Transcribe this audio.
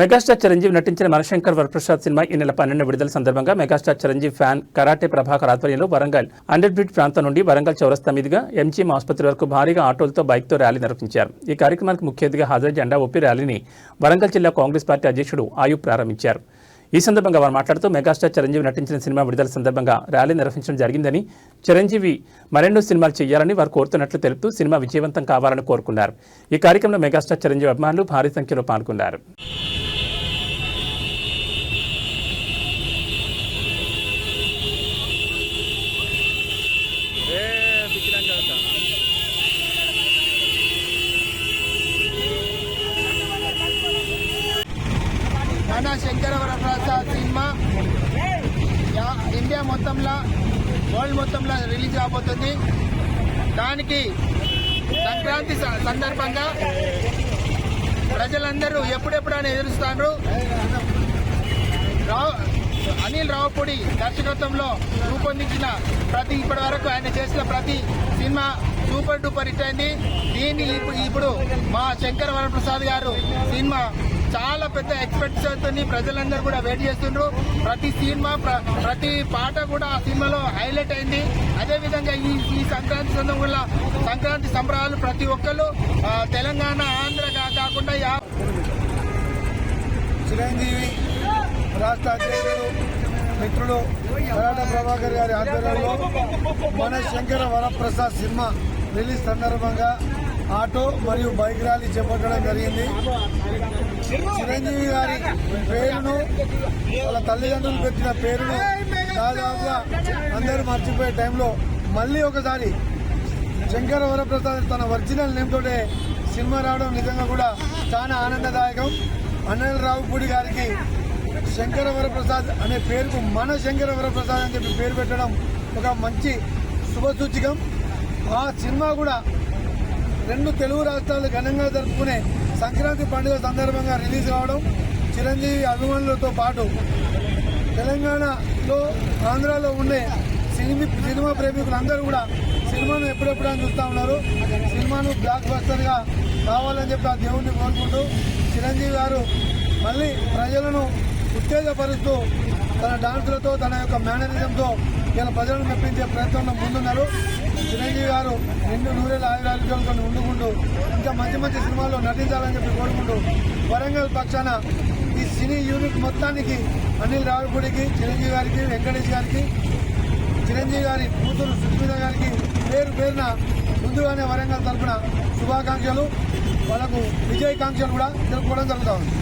Megastar Chiranjeevi నటించిన Manashankar Varaprasad cinema ఈ నెల పన్నెండు విడుదల సందర్భంగా megastar Chiranjeevi fan karate Prabhakar ఆధ్వర్యంలో వరంగల్ అండర్ బ్రిడ్జ్ ప్రాంతం నుండి వరంగల్ చౌరస్తా మీదుగా ఎంజీఎం ఆసుపత్రి వరకు భారీగా ఆటోలతో బైక్తో ర్యాలీ నిర్వహించారు. ఈ కార్యక్రమానికి ముఖ్య అతిథిగా హాజరు జెండా ఒప్పి ర్యాలీని వరంగల్ జిల్లా కాంగ్రెస్ పార్టీ అధ్యక్షుడు ఆయుబ్ ప్రారంభించారు. ఈ సందర్భంగా వారు మాట్లాడుతూ మెగాస్టార్ చిరంజీవి నటించిన సినిమా విడుదల సందర్భంగా ర్యాలీ నిర్వహించడం జరిగిందని చిరంజీవి మరెన్నో సినిమాలు చేయాలని వారు కోరుతున్నట్లు తెలుపుతూ సినిమా విజయవంతం కావాలని కోరుకున్నారు. ఈ కార్యక్రమంలో మెగాస్టార్ చిరంజీవి అభిమానులు భారీ సంఖ్యలో పాల్గొన్నారు. మన శంకరవర ప్రసాద్ సినిమా. యా- ఇండియా మొత్తంలో వరల్డ్ మొత్తంలో రిలీజ్ కాబోతుంది. దానికి సంక్రాంతి స- సందర్భంగా ప్రజలందరూ ఎప్పుడెప్పుడైనా ఎదురుస్తారు రావు అనిల్ రావుపూడి దర్శకత్వంలో రూపొందించిన ప్రతి ఇప్పటి వరకు ఆయన చేసిన ప్రతి సినిమా సూపర్ డూపర్ హిట్ అయింది. దీన్ని ఇప్పుడు ఇప్పుడు మా శంకర్ వరప్రసాద్ గారు సినిమా చాలా పెద్ద ఎక్స్పెక్టేషన్ ప్రజలందరూ కూడా వెయిట్ చేస్తుండ్రు. ప్రతి సినిమా ప్ర- ప్రతి పాట కూడా ఆ సినిమాలో హైలైట్ అయింది. అదేవిధంగా ఈ ఈ సంక్రాంతి సందర్భంగా సంక్రాంతి సంబరాలు ప్రతి ఒక్కరు తెలంగాణ ఆంధ్ర కాకుండా యా- చిరంజీవి రాష్ట్ర అధ్యక్షుడు మిత్రులు కరాట ప్రభాకర్ గారి ఆధ్వర్యంలో మన శంకర వరప్రసాద్ సినిమా రిలీజ్ సందర్భంగా ఆటో మరియు బైక్ ర్యాలీ చేపట్టడం జరిగింది. చిరంజీవి గారి పేరును వాళ్ళ తల్లిదండ్రులు పెట్టిన పేరును దాదాపుగా అందరూ మర్చిపోయే టైంలో మళ్ళీ ఒకసారి శంకర వరప్రసాద్ తన ఒరిజినల్ నేమ్తోటే సినిమా రావడం నిజంగా కూడా చాలా ఆనందదాయకం. అనిల్ రావుపూడి గారికి శంకర వరప్రసాద్ అనే పేరుకు మన శంకర వరప్రసాద్ అని చెప్పి పేరు పెట్టడం ఒక మంచి శుభసూచకం. ఆ సినిమా కూడా రెండు తెలుగు రాష్ట్రాలు ఘనంగా జరుపుకునే సంక్రాంతి పండుగ సందర్భంగా రిలీజ్ కావడం చిరంజీవి అభిమానులతో పాటు తెలంగాణలో ఆంధ్రాలో ఉండే సినిమా సినిమా ప్రేమికులందరూ కూడా సినిమాను ఎప్పుడెప్పుడు అని చూస్తూ ఉన్నారు. సినిమాను బ్లాక్ బస్టర్గా కావాలని చెప్పి ఆ దేవుణ్ణి కోరుకుంటూ చిరంజీవి గారు మళ్ళీ ప్రజలను ఉత్తేజపరుస్తూ తన డాన్సులతో తన యొక్క మేనరిజంతో ఇలా ప్రజలను మెప్పించే ప్రయత్నంలో ముందున్నారు. గారు నిన్ను నూరేళ్ళ ఆయురారోగ్యాలతో ఉండుకుంటూ ఇంకా మంచి మంచి సినిమాల్లో నటించాలని చెప్పి కోరుకుంటూ వరంగల్ పక్షాన ఈ సినీ యూనిట్ మొత్తానికి అనిల్ రావిపూడికి చిరంజీవి గారికి వెంకటేష్ గారికి చిరంజీవి గారి కూతురు సుస్మిత గారికి పేరు పేరున ముందుగానే వరంగల్ తరపున శుభాకాంక్షలు. వాళ్ళకు విజయకాంక్షలు కూడా తెలుపుకోవడం జరుగుతూ ఉంది.